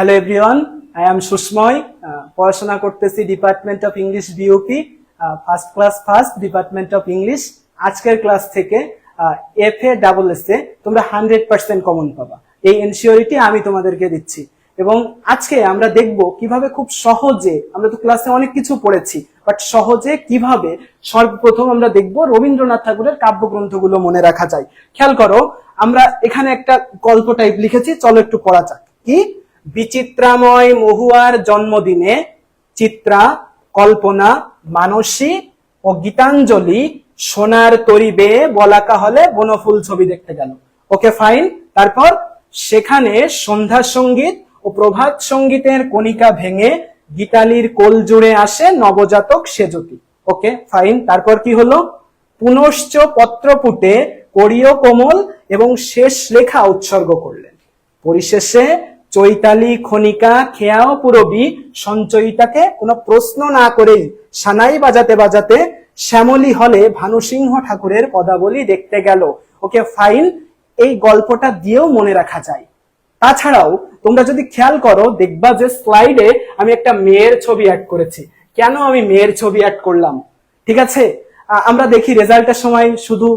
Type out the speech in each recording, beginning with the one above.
Hello everyone I am Susmoy uh, পড়াশোনা করতেছি department of English BOP first class first department of English আজকের class থেকে F A double S A তোমরা hundred percent common পাবা। এই এনসিওরিটি আমি তোমাদেরকে দিচ্ছি। এবং আজকে আমরা দেখব কীভাবে খুব সহজে আমরা তো ক্লাসে অনেক কিছু পড়েছি বাট সহজে কীভাবে সর্বপ্রথম আমরা দেখব রবীন্দ্রনাথ ঠাকুরের কাব্যগ্রন্থগুলো মনে রাখা যায়। খেয়াল করো আমরা এখানে একটা গল্প টাইপ লিখেছি চলো একটু পড়া যাক। কি? বিচিত্রাময় মহুয়ার জন্মদিনে চিত্রা, কল্পনা, মানসী ও গীতাঞ্জলি সোনার তরি বলাকা হলে বনফুল ছবি দেখতে গেল। ওকে ফাইন, তারপর সেখানে সন্ধ্যা সংগীত ও প্রভাত সঙ্গীতের কণিকা ভেঙে গীতালির কোল জুড়ে আসে নবজাতক সেজতি। ওকে ফাইন, তারপর কি হলো? পুনশ্চ পত্রপুটে করিয় কোমল এবং শেষ লেখা উৎসর্গ করলেন। পরিশেষে চৈতালি খনিকা খেয়াও পুরবী, সঞ্চয়িতাকে কোনো প্রশ্ন না করেই সানাই বাজাতে বাজাতে শ্যামলী হলে ভানুসিংহ ঠাকুরের পদাবলী দেখতে গেল। ওকে ফাইন এই গল্পটা দিয়েও মনে রাখা যায়। তাছাড়াও তোমরা যদি খেয়াল করো, দেখবা যে স্লাইডে আমি একটা মেয়ের ছবি অ্যাড করেছি। কেন আমি মেয়ের ছবি অ্যাড করলাম? ঠিক আছে? আমরা দেখি রেজাল্টের সময় শুধু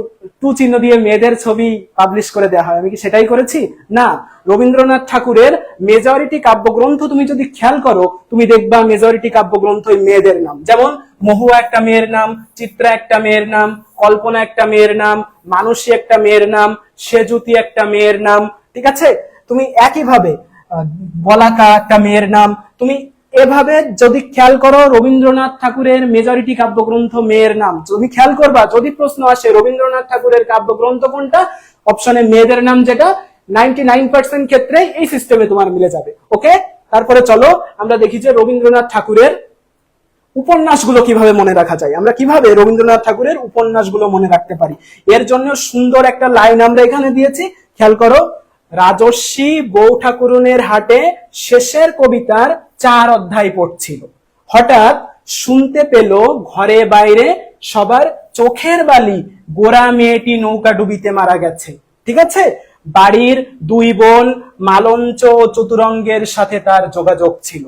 টু চিহ্ন দিয়ে মেয়েদের ছবি পাবলিশ করে দেওয়া হয়। আমি কি সেটাই করেছি? না। রবীন্দ্রনাথ ঠাকুরের মেজরিটি কাব্যগ্রন্থ তুমি যদি খেয়াল করো, তুমি দেখবা মেজরিটি কাব্যগ্রন্থ মেয়েদের নাম। যেমন মহুয়া একটা মেয়ের নাম, চিত্রা একটা মেয়ের নাম, কল্পনা একটা মেয়ের নাম, মানসী একটা মেয়ের নাম, সেজুতি একটা মেয়ের নাম, ঠিক আছে? তুমি একইভাবে বলাকা একটা মেয়ের নাম, তুমি এভাবে যদি খেয়াল করো, রবীন্দ্রনাথ ঠাকুরের মেজরিটি কাব্যগ্রন্থ মেয়ের নাম। তুমি খেয়াল করবা, যদি প্রশ্ন আসে রবীন্দ্রনাথ ঠাকুরের কাব্যগ্রন্থ কোনটা অপশনে মেয়েদের নাম যেটা নাইনটি ক্ষেত্রে এই সিস্টেমে তোমার মিলে যাবে। ওকে তারপরে চলো, আমরা দেখি যে রবীন্দ্রনাথ ঠাকুরের উপন্যাসগুলো কীভাবে মনে রাখা যায়। আমরা কীভাবে রবীন্দ্রনাথ ঠাকুরের উপন্যাসগুলো মনে রাখতে পারি। এর জন্য সুন্দর একটা লাইন আমরা এখানে দিয়েছি। খেয়াল করো রাজস্বী বউ ঠাকুরনের হাটে শেষের কবিতার চার অধ্যায় পড়ছিল। হঠাৎ শুনতে পেল ঘরে বাইরে সবার চোখের বালি গোড়া মেয়েটি নৌকা ডুবিতে মারা গেছে। ঠিক আছে? বাড়ির দুই বোন মালঞ্চ চতুরঙ্গের সাথে তার যোগাযোগ ছিল।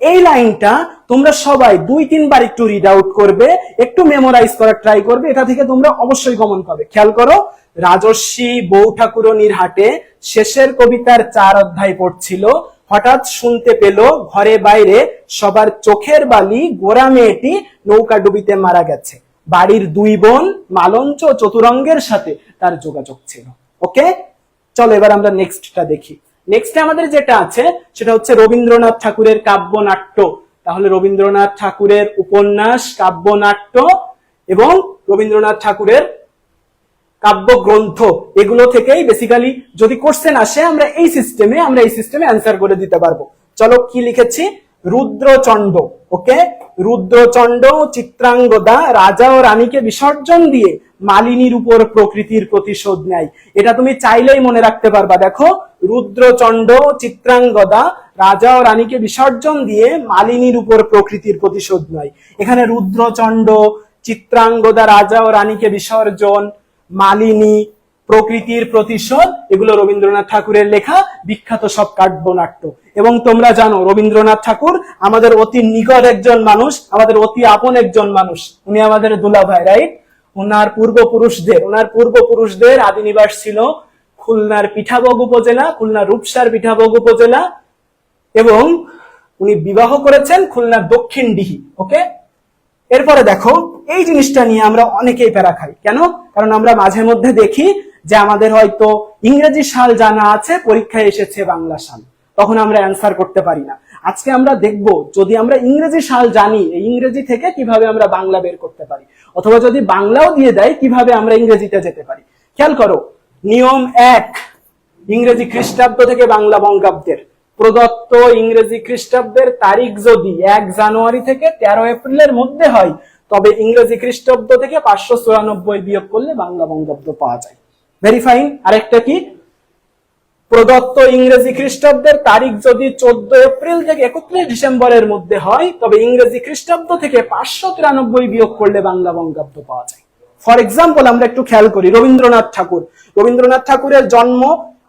এই লাইনটা তোমরা সবাই দুই, তিনবার একটু রিড আউট করবে, একটু মেমোরাইজ করার ট্রাই করবে, এটা থেকে তোমরা অবশ্যই কমন পাবে। খেয়াল করো রাজস্বী বউ ঠাকুরনির হাটে শেষের কবিতার চার অধ্যায় পড়ছিল, হঠাৎ শুনতে পেল ঘরে বাইরে সবার চোখের বালি গোড়া মেয়েটি নৌকা ডুবিতে মারা গেছে। বাড়ির দুই বোন মালঞ্চ চতুরঙ্গের সাথে তার যোগাযোগ ছিল। ওকে চলো এবার আমরা নেক্সটটা দেখি। নেক্সট আমাদের যেটা আছে, সেটা হচ্ছে রবীন্দ্রনাথ ঠাকুরের কাব্যনাট্য। তাহলে রবীন্দ্রনাথ ঠাকুরের উপন্যাস, কাব্যনাট্য এবং রবীন্দ্রনাথ ঠাকুরের কাব্যগ্রন্থ। এগুলো থেকেই বেসিক্যালি যদি কোশ্চেন আসে, আমরা এই সিস্টেমে আমরা এই সিস্টেমে অ্যান্সার করে দিতে পারব। চলো কি লিখেছি? রুদ্রচণ্ড ওকে রুদ্রচণ্ড চিত্রাঙ্গদা রাজা ও রানীকে বিসর্জন দিয়ে মালিনীর উপর প্রকৃতির প্রতিশোধ নেয়। এটা তুমি চাইলেই মনে রাখতে পারবা। দেখো রুদ্রচণ্ড চিত্রাঙ্গদা রাজা ও রানীকে বিসর্জন দিয়ে মালিনীর উপর প্রকৃতির প্রতিশোধ নয়। এখানে রুদ্রচণ্ড, চিত্রাঙ্গদা রাজা ও রানীকে বিসর্জন, মালিনী, প্রকৃতির প্রতিশোধ, এগুলো রবীন্দ্রনাথ ঠাকুরের লেখা, বিখ্যাত সব কাব্যনাট্য। এবং তোমরা জানো, রবীন্দ্রনাথ ঠাকুর আমাদের অতি নিকট একজন মানুষ, আমাদের অতি আপন একজন মানুষ। উনি আমাদের দুলাভাই রাইট ওনার পূর্বপুরুষদের ওনার পূর্বপুরুষদের আদি নিবাস ছিল খুলনার পিঠাবগ উপজেলা খুলনার রূপসার পিঠাবগ উপজেলা এবং উনি বিবাহ করেছেন খুলনার দক্ষিণ ডিহি ওকে? এরপরে দেখো, এই জিনিসটা নিয়ে আমরা অনেকেই প্যারা খাই। কেন? কারণ আমরা মাঝে মধ্যে দেখি যে আমাদের হয়তো ইংরেজি সাল জানা আছে, পরীক্ষায় এসেছে বাংলা সাল। তখন আমরা অ্যান্সার করতে পারি না। আজকে আমরা দেখব, যদি আমরা ইংরেজি সাল জানি, এই ইংরেজি থেকে কীভাবে আমরা বাংলা বের করতে পারি? অথবা যদি বাংলাও দিয়ে দেয়, কীভাবে আমরা ইংরেজিতে যেতে পারি? খেয়াল করো নিয়ম এক, ইংরেজি খ্রিস্টাব্দ থেকে বাংলা বঙ্গাব্দের। প্রদত্ত ইংরেজি খ্রিস্টাব্দের তারিখ যদি এক জানুয়ারি থেকে তেরো এপ্রিলের মধ্যে হয়, তবে ইংরেজি খ্রিস্টাব্দ থেকে পাঁচশো চুরানব্বই বিয়োগ করলে বাংলা বঙ্গাব্দ পাওয়া যায়। ভেরিফাইং আরেকটা কি? প্রদত্ত ইংরেজি খ্রিস্টাব্দের তারিখ যদি চোদ্দ এপ্রিল থেকে একত্রিশ ডিসেম্বরের মধ্যে হয়, তবে ইংরেজি খ্রিস্টাব্দ থেকে পাঁচশো তিরানব্বই বিয়োগ করলে বাংলা বঙ্গাব্দ পাওয়া যায়। ফর এক্সাম্পল আমরা একটু খেয়াল করি, রবীন্দ্রনাথ ঠাকুর। রবীন্দ্রনাথ ঠাকুরের জন্ম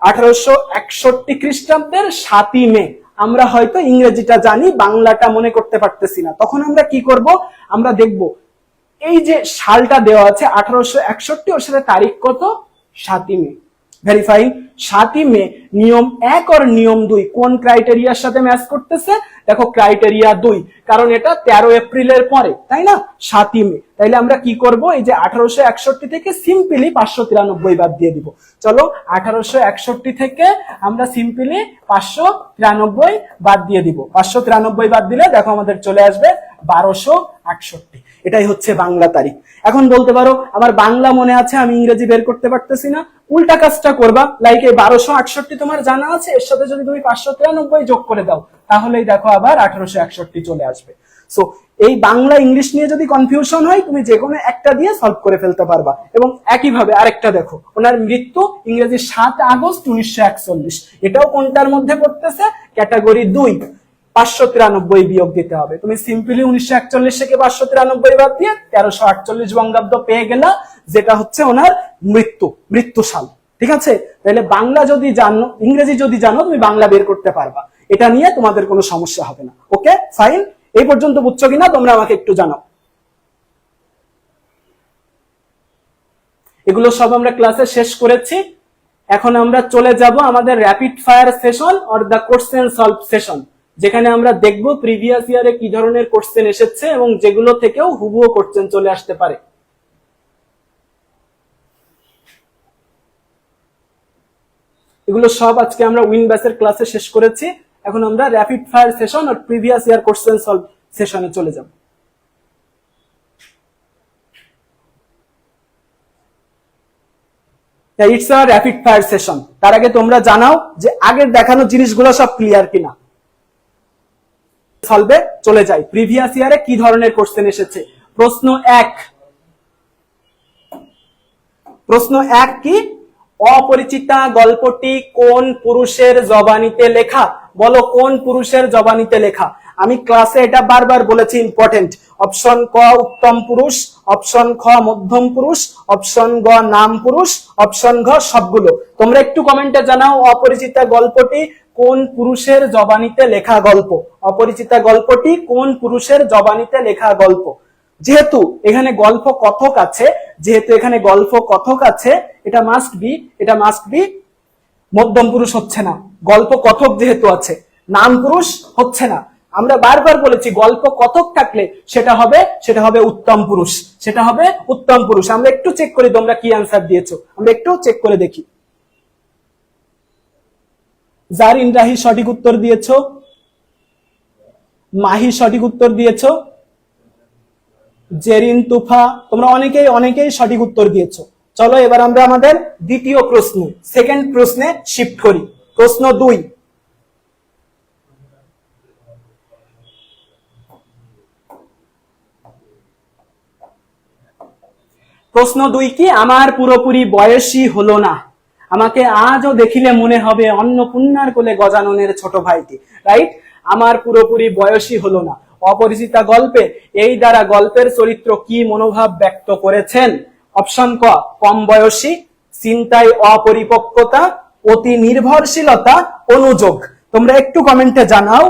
আঠারোশো একষট্টি খ্রিস্টাব্দের সাতই মে। আমরা হয়তো ইংরেজিটা জানি, বাংলাটা মনে করতে পারতেছি না। তখন আমরা কি করব? আমরা দেখব, এই যে সালটা দেওয়া আছে আঠারোশো একষট্টি, ওর সাথে তারিখ কত? সাতই মে। ভেরিফাইং সাতই মে, নিয়ম এক আর নিয়ম দুই কোন ক্রাইটেরিয়ার সাথে ম্যাচ করতেছে? দেখো ক্রাইটেরিয়া দুই, কারণ এটা তেরো এপ্রিলের পরে, তাই না? সাতই মে। তাইলে আমরা কি করব? এই যে আঠারোশো একষট্টি থেকে সিম্পলি পাঁচশো তিরানব্বই বাদ দিয়ে দিব। চলো আঠারোশো একষট্টি থেকে আমরা সিম্পলি পাঁচশো তিরানব্বই বাদ দিয়ে দিব। পাঁচশো তিরানব্বই বাদ দিলে দেখো আমাদের চলে আসবে বারোশো আটষট্টি এটাই হচ্ছে বাংলা তারিখ। এখন বলতে পারো, আমার বাংলা মনে আছে, আমি ইংরেজি বের করতে পারতেছি না। উল্টা কাজটা করবা লাইক এই বারোশো আটষট্টি তোমার জানা আছে, এর সাথে যদি তুমি পাঁচশো তিরানব্বই যোগ করে দাও, তাহলেই দেখো আবার আঠারোশো একষট্টি চলে আসবে। সো এই বাংলা ইংলিশ নিয়ে যদি কনফিউশন হয়, তুমি যে কোনো একটা দিয়ে সলভ করে ফেলতে পারবা। এবং একইভাবে আরেকটা দেখো, ওনার মৃত্যু ইংরেজি সাত আগস্ট উনিশশো একচল্লিশ। এটাও কোনটার মধ্যে পড়তেছে? ক্যাটাগরি দুই। পাঁচশো তিরানব্বই বিয়োগ দিতে হবে। তুমি সিম্পলি উনিশশো একচল্লিশ থেকে পাঁচশো তিরানব্বই বাদ দিয়ে তেরোশো আটচল্লিশ বঙ্গাব্দ পেয়ে গেলা, যেটা হচ্ছে ওনার মৃত্যু মৃত্যু সাল ঠিক আছে? তাহলে বাংলা যদি জানো, ইংরেজি যদি জানো, তুমি বাংলা বের করতে পারবা। এটা নিয়ে তোমাদের কোনো সমস্যা হবে না। ওকে? ফাইন? এই পর্যন্ত বুঝছ কিনা? তোমরা আমাকে একটু জানাও। এগুলো সব আমরা ক্লাসে শেষ করেছি। এখন আমরা চলে যাব আমাদের rapid fire session or the question solve session যেখানে আমরা দেখব প্রিভিয়াস ইয়ারে কি ধরনের কোশ্চেন এসেছে এবং যেগুলো থেকেও হুবুও কোশ্চেন চলে আসতে পারে। এগুলো সব আজকে আমরা উইন ব্যাচের ক্লাসে শেষ করেছি। এখন আমরা র্যাপিড ফায়ার সেশন আর প্রিভিয়াস ইয়ার কোশ্চেন সলভ সেশনে চলে যাব। It's a rapid fire session তার আগে তোমরা জানাও যে আগের দেখানো জিনিসগুলো সব ক্লিয়ার কিনা। সলভে চলে যাই। প্রিভিয়াস ইয়ারে কি ধরনের কোশ্চেন এসেছে? প্রশ্ন এক। প্রশ্ন এক কি? অপরিচিতা গল্পটি কোন পুরুষের জবানিতে লেখা? বলো, কোন পুরুষের জবানিতে লেখা? আমি ক্লাসে এটা বারবার বলেছি ইম্পর্টেন্ট অপশন ক, উত্তম পুরুষ অপশন খ, মধ্যম পুরুষ অপশন গ, নাম পুরুষ অপশন ঘ, সবগুলো। তোমরা একটু কমেন্টে জানাও, অপরিচিতা গল্পটি কোন পুরুষের জবানিতে লেখা গল্প? অপরিচিতা গল্পটি কোন পুরুষের জবানিতে লেখা গল্প? যেহেতু এখানে গল্প কথক আছে, যেহেতু এখানে গল্প কথক আছে, এটা মাস্ট বি এটা মাস্ট বি মধ্যম পুরুষ হচ্ছে না। গল্প কথক যেহেতু আছে, নাম পুরুষ হচ্ছে না। আমরা বারবার বলেছি গল্প কথক থাকলে সেটা হবে সেটা হবে উত্তম পুরুষ, সেটা হবে উত্তম পুরুষ। আমরা একটু চেক করি তোমরা কি অ্যান্সার দিয়েছ। আমরা একটু চেক করে দেখি। জারিন রাহি সঠিক উত্তর দিয়েছ? মাহি সঠিক উত্তর দিয়েছ? জেরিন, তুফা, তোমরা অনেকেই অনেকেই সঠিক উত্তর দিয়েছ। চলো এবার আমরা আমাদের দ্বিতীয় প্রশ্ন সেকেন্ড প্রশ্নে শিফট করি। প্রশ্ন দুই। প্রশ্ন দুই কি, আমার পুরোপুরি বয়সী হলো না? আমাকে আজও দেখিলে মনে হবে অন্নপূর্ণার কোলে গজাননের ছোট ভাইটি। রাইট আমার পুরোপুরি বয়সী হলো না। অপরিচিতা গল্পে এই দ্বারা গল্পের চরিত্র কি মনোভাব ব্যক্ত করেছেন? অপশন ক, কম বয়সী, চিন্তায় অপরিপক্কতা, অতি নির্ভরশীলতা, অনুযোগ। তোমরা একটু কমেন্টে জানাও,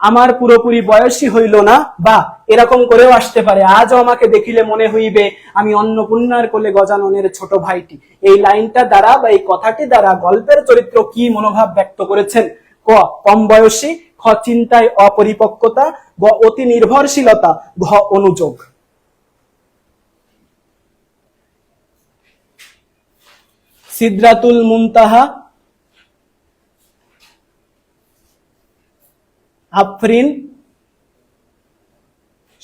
আমার পুরোপুরি বয়সী হইল না বা এরকম করেও আসতে পারে। আজও আমাকে দেখিলে মনে হইবে, আমি অন্নপূর্ণার কোলে গজাননের ছোট ভাইটি। এই লাইনটা দ্বারা বা এই কথাটি দ্বারা গল্পের চরিত্র কি মনোভাব ব্যক্ত করেছেন? ক, কম বয়সী, খ, চিন্তায় অপরিপক্কতা, গ, অতি নির্ভরশীলতা, ঘ, অনুযোগ। সিদ্রাতুল মুনতাহা, আফরিন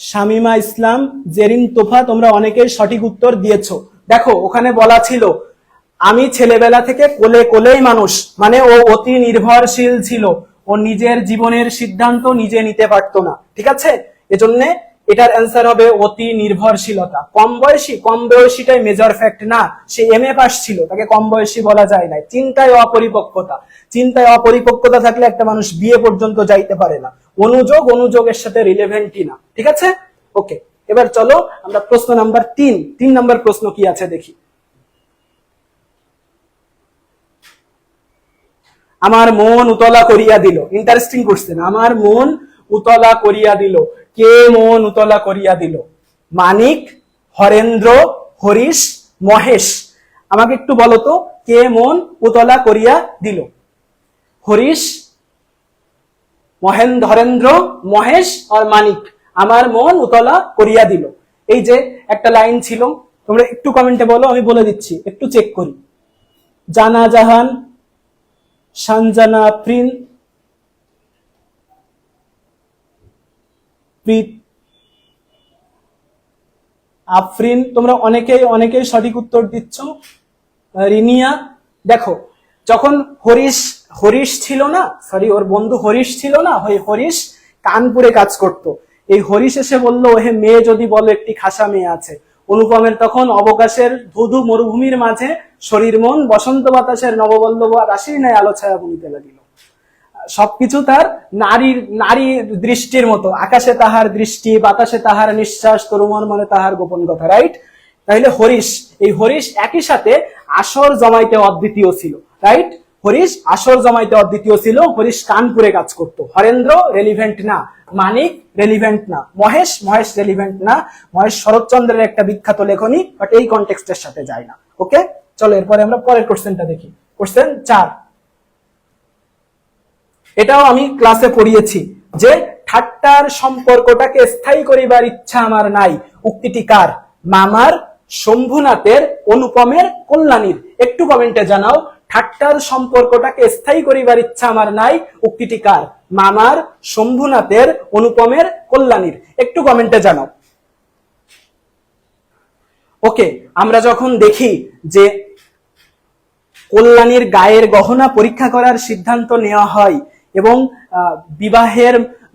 শামিমা ইসলাম, জেরিন তোফা, তোমরা অনেকের সঠিক উত্তর দিয়েছ। দেখো, ওখানে বলা ছিল, আমি ছেলেবেলা থেকে কোলে কোলেই মানুষ। মানে ও অতি নির্ভরশীল ছিল। ও নিজের জীবনের সিদ্ধান্ত নিজে নিতে পারতো না। ঠিক আছে? এজন্য এটার অ্যান্সার হবে অতি নির্ভরশীলতা। কম বয়সী, কম বয়সীটাই মেজর ফ্যাক্ট না, সে এম এ পাস ছিল, তাকে কম বয়সী বলা যায় না চিন্তায় অপরিপক্কতা। চিন্তায় অপরিপক্কতা থাকলে একটা মানুষ বিয়ে পর্যন্ত যাইতে পারে না। অনুযোগ, অনুযোগের সাথে রিলেভেন্টই না। ঠিক আছে? ওকে এবার চলো আমরা প্রশ্ন নাম্বার তিন। তিন নাম্বার প্রশ্ন কি আছে দেখি। আমার মন উতলা করিয়া দিল। ইন্টারেস্টিং কোশ্চেন আমার মন উতলা করিয়া দিল। কে মন উতলা করিয়া দিল? মানিক, হরেন্দ্র, হরিশ, মহেশ। আমাকে একটু বলো তো, কে মন উতলা করিয়া দিল? হরিশ, মহেন্দ্র, হরেন্দ্র, মহেশ আর মানিক। আমার মন উতলা করিয়া দিল। এই যে একটা লাইন ছিল, তোমরা একটু কমেন্টে বলো, আমি বলে দিচ্ছি, একটু চেক করি। জানা জাহান, সানজানা আফরিন আফরিন, তোমরা অনেকেই অনেকেই সঠিক উত্তর দিচ্ছ। রিনিয়া, দেখো, যখন হরিশ হরিশ ছিল না সরি ওর বন্ধু হরিশ ছিল না, ওই হরিশ কানপুরে কাজ করত। এই হরিশ এসে বলল হে মেয়ে, যদি বলো একটি খাসা মেয়ে আছে। অনুপমের তখন অবকাশের ধুধু মরুভূমির মাঝে শরীর মন, বসন্ত বাতাসের নববল্লভ রাশির ন্যায় আলো ছায়া লাগিল। সবকিছু তার নারীর নারীর দৃষ্টির মতো। আকাশে তাহার দৃষ্টি, বাতাসে তাহার নিঃশ্বাস তরুমন মনে তাহার গোপন কথা রাইট তাইলে হরিশ, এই হরিশ একই সাথে আসর জমাইতে অদ্বিতীয় ছিল রাইট হরিশ আসর জমাইতে অদ্বিতীয় ছিল, হরিশ কানপুরে কাজ করত। হরেন্দ্র রেলিভেন্ট না, মানিক রেলিভেন্ট না, মহেশ মহেশ রেলিভেন্ট না, মহেশ শরৎচন্দ্রের একটা বিখ্যাত লেখনী বাট এই কন্টেক্সটের সাথে যায় না ওকে চলো এরপরে আমরা পরের কোশ্চেনটা দেখি। কোশ্চেন চার এটাও আমি ক্লাসে পড়িয়েছি যে ঠাট্টার সম্পর্কটাকে স্থায়ী করিবার ইচ্ছা আমার নাই। উক্তিটি কার? মামার শম্ভুনাথের অনুপমের কল্যাণীর। একটু কমেন্টে জানাও, ঠাট্টার সম্পর্কটাকে স্থায়ী করিবার ইচ্ছা আমার নাই, উক্তিটি কার? মামার শম্ভুনাথের অনুপমের কল্যাণীর। একটু কমেন্টে জানাও। ওকে আমরা যখন দেখি যে কল্যাণীর গায়ের গহনা পরীক্ষা করার সিদ্ধান্ত নেওয়া হয় এবং বিবাহের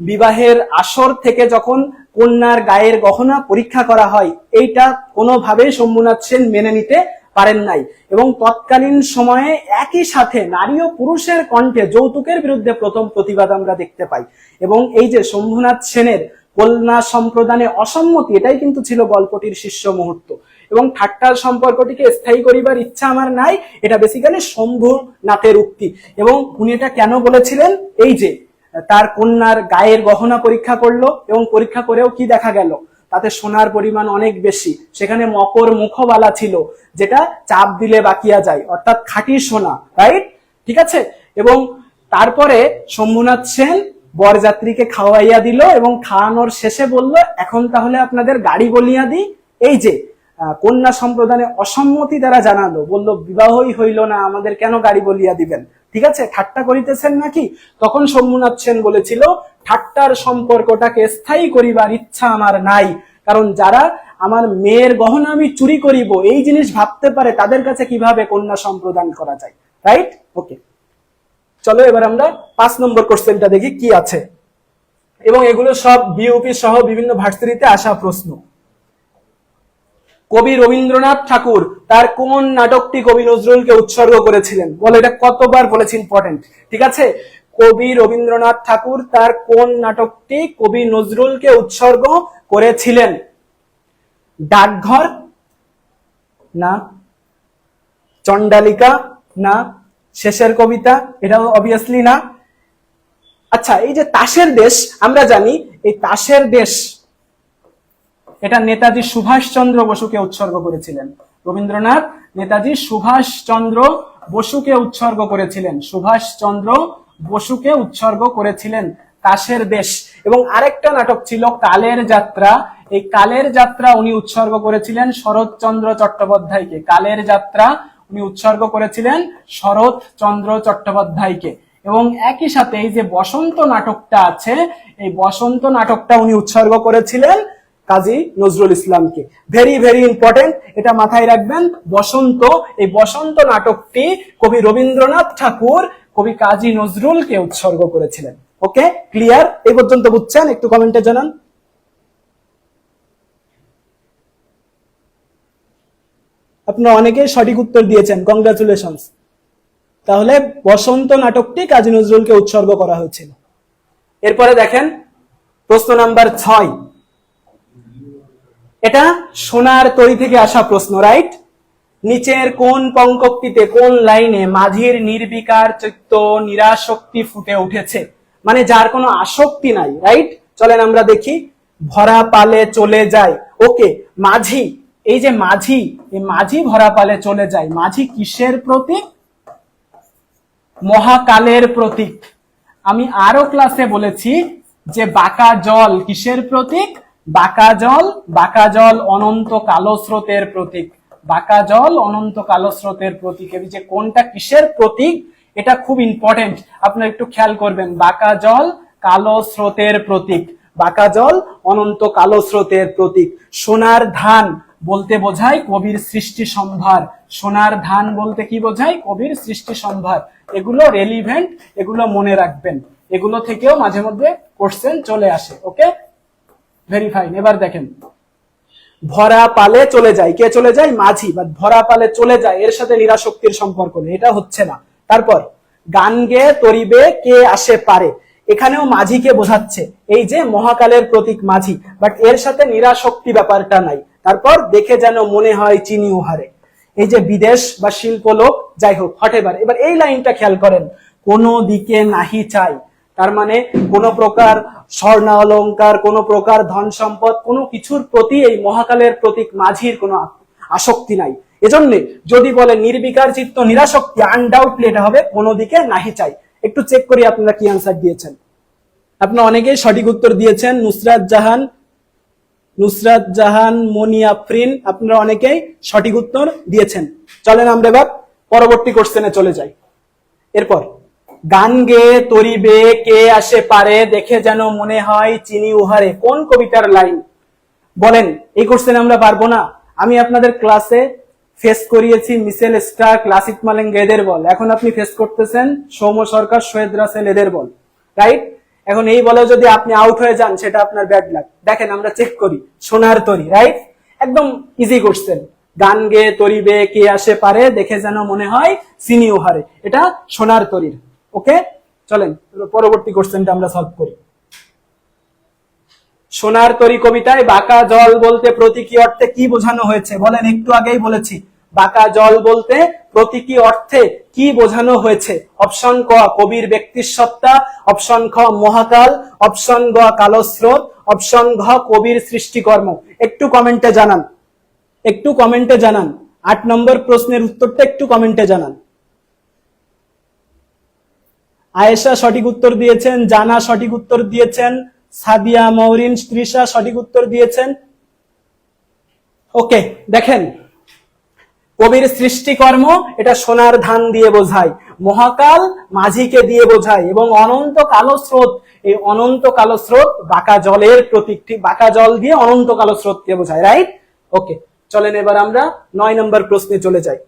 বিবাহের আসর থেকে যখন কন্যার গায়ের গহনা পরীক্ষা করা হয়, এইটা কোনোভাবেই শম্ভুনাথ সেন মেনে নিতে পারেন নাই। এবং তৎকালীন সময়ে একই সাথে নারী ও পুরুষের কণ্ঠে যৌতুকের বিরুদ্ধে প্রথম প্রতিবাদ আমরা দেখতে পাই। এবং এই যে শম্ভুনাথ সেনের কন্যা সম্প্রদানে অসম্মতি, এটাই কিন্তু ছিল গল্পটির শীর্ষ মুহূর্ত। এবং ঠাট্টার সম্পর্কটিকে স্থায়ী করিবার ইচ্ছা আমার নাই, এটা বেসিক্যালি শম্ভুনাথের উক্তি। এবং উনি এটা কেন বলেছিলেন? এই যে, তার কন্যার গায়ের গহনা পরীক্ষা করল এবং পরীক্ষা করেও কি দেখা গেল? তাতে সোনার পরিমাণ অনেক বেশি। সেখানে মকর মুখবালা ছিল, যেটা চাপ দিলে বাকিয়া যায়, অর্থাৎ খাঁটি সোনা রাইট ঠিক আছে? এবং তারপরে শম্ভুনাথ সেন বরযাত্রীকে খাওয়াইয়া দিল এবং খাওয়ানোর শেষে বলল, এখন তাহলে আপনাদের গাড়ি বলিয়া দিই। এই যে কন্যা সম্প্রদানে অসম্মতি দ্বারা জানালো, বলল, বিবাহই হইল না, আমাদের কেন গাড়ি বলিয়া দিবেন? ঠিক আছে? ঠাট্টা করিতেছেন নাকি? তখন শম্ভুনাথ সেন বলেছিল, ঠাট্টার সম্পর্কটাকে স্থায়ী করিবার ইচ্ছা আমার নাই, কারণ যারা আমার মেয়ের গহনা আমি চুরি করিব, এই জিনিস ভাবতে পারে, তাদের কাছে কীভাবে কন্যা সম্প্রদান করা যায়? রাইট ওকে চলো, এবার আমরা পাঁচ নম্বর কোশ্চেনটা দেখি, কি আছে? এবং এগুলো সব বিউপি সহ বিভিন্ন ভার্সিটিতে আসা প্রশ্ন। কবি রবীন্দ্রনাথ ঠাকুর তার কোন নাটকটি কবি নজরুলকে উৎসর্গ করেছিলেন? বলো, এটা কতবার বলেছি ইম্পর্টেন্ট ঠিক আছে? কবি রবীন্দ্রনাথ ঠাকুর তার কোন নাটকটি কবি নজরুলকে উৎসর্গ করেছিলেন? ডাকঘর না, চণ্ডালিকা না, শেষের কবিতা, এটাও অবভিয়াসলি না। আচ্ছা এই যে তাসের দেশ, আমরা জানি এই তাসের দেশ এটা নেতাজি সুভাষচন্দ্র বসুকে উৎসর্গ করেছিলেন। রবীন্দ্রনাথ, নেতাজি সুভাষচন্দ্র বসুকে উৎসর্গ করেছিলেন। সুভাষচন্দ্র বসুকে উৎসর্গ করেছিলেন তাসের দেশ এবং আরেকটা নাটক ছিল কালের যাত্রা। এই কালের যাত্রা উনি উৎসর্গ করেছিলেন শরৎচন্দ্র চট্টোপাধ্যায়কে। কালের যাত্রা উনি উৎসর্গ করেছিলেন শরৎচন্দ্র চট্টোপাধ্যায়কে। এবং একই সাথে এই যে বসন্ত নাটকটা আছে, এই বসন্ত নাটকটা উনি উৎসর্গ করেছিলেন কাজী নজরুল ইসলামকে। ভেরি ভেরি ইম্পর্টেন্ট এটা মাথায় রাখবেন, বসন্ত, এই বসন্ত নাটকটি কবি রবীন্দ্রনাথ ঠাকুর, কবি কাজী নজরুলকে উৎসর্গ করেছিলেন। ওকে ক্লিয়ার এই পর্যন্ত বুঝছেন? একটু কমেন্টে জানান। আপনারা অনেকেই সঠিক উত্তর দিয়েছেন কংগ্রাচুলেশন তাহলে বসন্ত নাটকটি কাজী নজরুলকে উৎসর্গ করা হয়েছিল। এরপরে দেখেন, প্রশ্ন নাম্বার ছয়। এটা সোনার তরি থেকে আসা প্রশ্ন রাইট নিচের কোন পঙ্কক্তিতে, কোন লাইনে মাঝির নির্বিকার চিত্ত নিরাসক্তি ফুটে উঠেছে? মানে যার কোনো আসক্তি নাই রাইট চলেন আমরা দেখি। ভরা পালে চলে যায়। ওকে, মাঝি, এই যে মাঝি, এই মাঝি ভরা পালে চলে যায়। মাঝি কিসের প্রতীক? মহাকালের প্রতীক। আমি আরও ক্লাসে বলেছি যে বাঁকা জল কিসের প্রতীক? বাঁকা জল বাঁকা জল অনন্ত কালো স্রোতের প্রতীক। বাঁকা জল অনন্ত কালো স্রোতের প্রতীক। এই যে কোনটা কিসের প্রতীক? এটা খুব ইম্পর্টেন্ট আপনারা একটু খেয়াল করবেন। বাঁকা জল কালো স্রোতের প্রতীক। বাঁকা জল অনন্ত কালো স্রোতের প্রতীক। সোনার ধান বলতে বোঝায় কবির সৃষ্টি সম্ভার। সোনার ধান বলতে কি বোঝায়? কবির সৃষ্টি সম্ভার। এগুলো রেলিভেন্ট এগুলো মনে রাখবেন। এগুলো থেকেও মাঝে মধ্যে কোশ্চেন চলে আসে ওকে ভেরি ফাইন এবার দেখেন। ভরা পালে চলে যায়। কে চলে যায়? মাঝি। বা ভরা পালে চলে যায়, এর সাথে নিরাশক্তির সম্পর্ক নেই। এটা হচ্ছে না। তারপর গান গেয়ে তরিবে কে আসে পারে? এখানেও মাঝিকে বোঝাচ্ছে, এই যে মহাকালের প্রতীক মাঝি। বাট এর সাথে নিরাশক্তি ব্যাপারটা নাই। তারপর, দেখে যেন মনে হয় চিনি উহারে। এই যে বিদেশ বা শিল্প লোক, যাই হোক হটেবার এবার এই লাইনটা খেয়াল করেন। কোনো দিকে নাহি চাই। তার মানে কোন প্রকার স্বর্ণ অলঙ্কার কোন প্রকার ধন সম্পদ, কোনো কিছুর প্রতি এই মহাকালের প্রতীক মাঝির কোনো আসক্তি নাই। এজন্য যদি বলে নির্বিকার চিত্ত নিরাসক্তি আনডাউটলি এটা হবে, কোনো দিকে নাহি চাই। একটু চেক করি আপনারা কি আনসার দিয়েছেন। আপনারা অনেকেই সঠিক উত্তর দিয়েছেন, নুসরাত জাহান নুসরাত জাহান মনি আফরিন আপনারা অনেকেই সঠিক উত্তর দিয়েছেন। চলেন আমরা এবার পরবর্তী কোশ্চেনে চলে যাই। এরপর গান গেয়ে তরিবে কে আসে পারে, দেখে যেন মনে হয় চিনি উহারে। কোন কবিতার লাইন? বলেন, এই কোশ্চেন আমরা পারব না। আমি আপনাদের ক্লাসে ফেস করিয়েছি মিসেল স্টার, ক্লাসিক মালেঙ্গ, এদের বল। এখন আপনি ফেস করতেছেন সৌম্য সরকার শহীদ রাসেল, এদের বল। রাইট এখন এই বলে যদি আপনি আউট হয়ে যান, সেটা আপনার ব্যাড লাগ দেখেন, আমরা চেক করি। সোনার তরি রাইট একদম ইজি কোশ্চেন গান গেয়ে তরিবে কে আসে পারে, দেখে যেন মনে হয় সিনি উহারে। এটা সোনার তরির। ওকে? চলেন পরবর্তী কোশ্চেনটা আমরা সলভ করি। সোনার তরি কবিতায় বাঁকা জল বলতে প্রতীকী অর্থে কি বোঝানো হয়েছে? বলেন, একটু আগেই বলেছি। বাঁকা জল বলতে প্রতীকী অর্থে কি বোঝানো হয়েছে? অপশন ক, কবির ব্যক্তির সত্তা, অপশন খ, মহাকাল, অপশন গ, কালো স্রোত, অপশন ঘ, কবির সৃষ্টিকর্ম। একটু কমেন্টে জানান। একটু কমেন্টে জানান। আট নম্বর প্রশ্নের উত্তরটা একটু কমেন্টে জানান। আয়েশা সঠিক উত্তর দিয়েছেন, জানা সঠিক উত্তর দিয়েছেন, সাদিয়া মৌরিন, তৃষা সঠিক উত্তর দিয়েছেন। ওকে, দেখেন, কবির সৃষ্টিকর্ম এটা সোনার ধান দিয়ে বোঝায়, মহাকাল মাঝিকে দিয়ে বোঝায় এবং অনন্ত কালো স্রোত, এই অনন্ত কালো স্রোত বাঁকা জলের প্রতীক, ঠিক বাঁকা জল দিয়ে অনন্ত কালো স্রোতকে বোঝায় রাইট ওকে, চলেন এবার আমরা নয় নম্বর প্রশ্নে চলে যাই।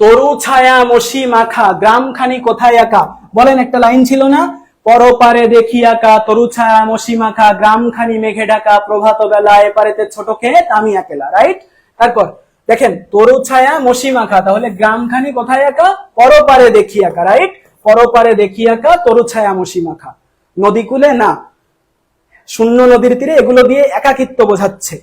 তরু ছায়া মসি মাখা, গ্রামখানি কোথায় একা? বলেন একটা লাইন ছিল না? পরপারে দেখি আঁকা তরু ছায়া মসি মাখা, গ্রামখানি মেঘে ঢাকা, প্রভাত বেলা, এপারেতে ছোট ক্ষেত, আমি একেলা রাইট তারপর, দেখেন, তরু ছায়া মসি মাখা, তাহলে গ্রামখানি কোথায় একা? পরপারে দেখি আঁকা রাইট পরপারে দেখি আঁকা তরু ছায়া মসি মাখা। নদীকূলে না, শূন্য নদীর তীরে এগুলো দিয়ে একাকিত্ব বোঝাচ্ছে।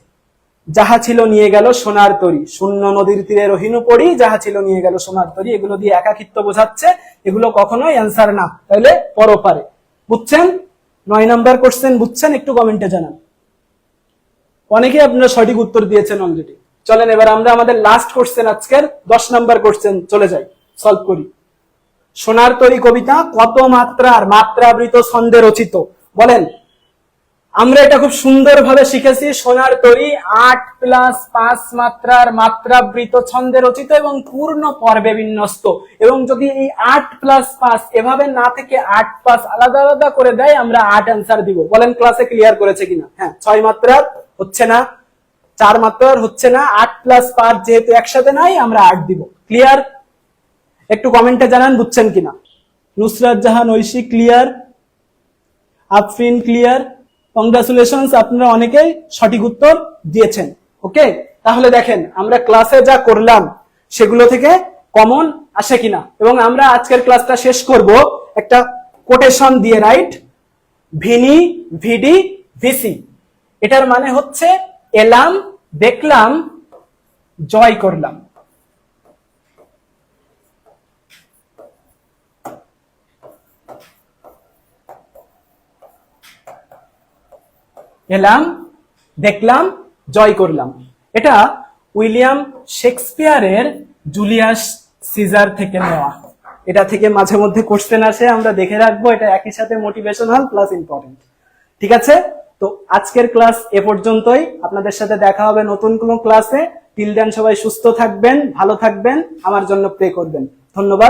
যাহা ছিল নিয়ে গেল সোনার তরি। শূন্য নদীর তীরে রহিনু পড়ি, যাহা ছিল নিয়ে গেল সোনার তরি। এগুলো দিয়ে একাকিত্ব বোঝাচ্ছে, এগুলো কখনোই অ্যান্সার না। তাহলে পরপারে। বুঝছেন? নয় নাম্বার কোশ্চেন বুঝছেন? একটু কমেন্টে জানান। অনেকেই আপনারা সঠিক উত্তর দিয়েছেন অলরেডি চলেন, এবার আমরা আমাদের লাস্ট কোশ্চেন আজকের দশ নাম্বার কোশ্চেন চলে যাই সলভ করি। সোনার তরি কবিতা কত মাত্রার? মাত্রাবৃত ছন্দে রচিত। বলেন আমরা এটা খুব সুন্দরভাবে শিখেছি, সোনার তরি, আট প্লাস পাঁচ মাত্রার মাত্রাবৃত ছন্দে রচিত এবং পূর্ণ পর্বে বিন্যস্ত। এবং যদি এই আট প্লাস পাঁচ এভাবে না থেকে আট পাঁচ আলাদা আলাদা করে দেয়, আমরা আট অ্যান্সার দিব। বলেন ক্লাসে ক্লিয়ার করেছে কিনা? হ্যাঁ ছয় মাত্রার হচ্ছে না, চার মাত্রার হচ্ছে না, আট প্লাস পাঁচ যেহেতু একসাথে নাই, আমরা আট দিব। ক্লিয়ার একটু কমেন্টে জানান, বুঝছেন কিনা? Nusrat Jahan Oishi clear Afrin clear congratulation আপনারা অনেকেই সঠিক উত্তর দিয়েছেন। ওকে? তাহলে দেখেন, আমরা ক্লাসে যা করলাম, সেগুলো থেকে কমন আসে কিনা? এবং আমরা আজকের ক্লাসটা শেষ করব। একটা কোটেশন দিয়ে রাইট ভিনি, ভিডি, ভিসি। এটার মানে হচ্ছে, এলাম, দেখলাম, জয় করলাম। এলাম, দেখলাম, জয় করলাম। এটা উইলিয়াম শেক্সপিয়ারের জুলিয়াস সিজার থেকে নেওয়া। এটা থেকে মাঝে মধ্যে কোশ্চেন আসে, আমরা দেখে রাখব, এটা একই সাথে মোটিভেশনাল প্লাস ইম্পর্টেন্ট ঠিক আছে? তো আজকের ক্লাস এ পর্যন্তই। আপনাদের সাথে দেখা হবে নতুন কোনো ক্লাসে টিল দেন সবাই সুস্থ থাকবেন, ভালো থাকবেন, আমার জন্য প্রে করবেন। ধন্যবাদ।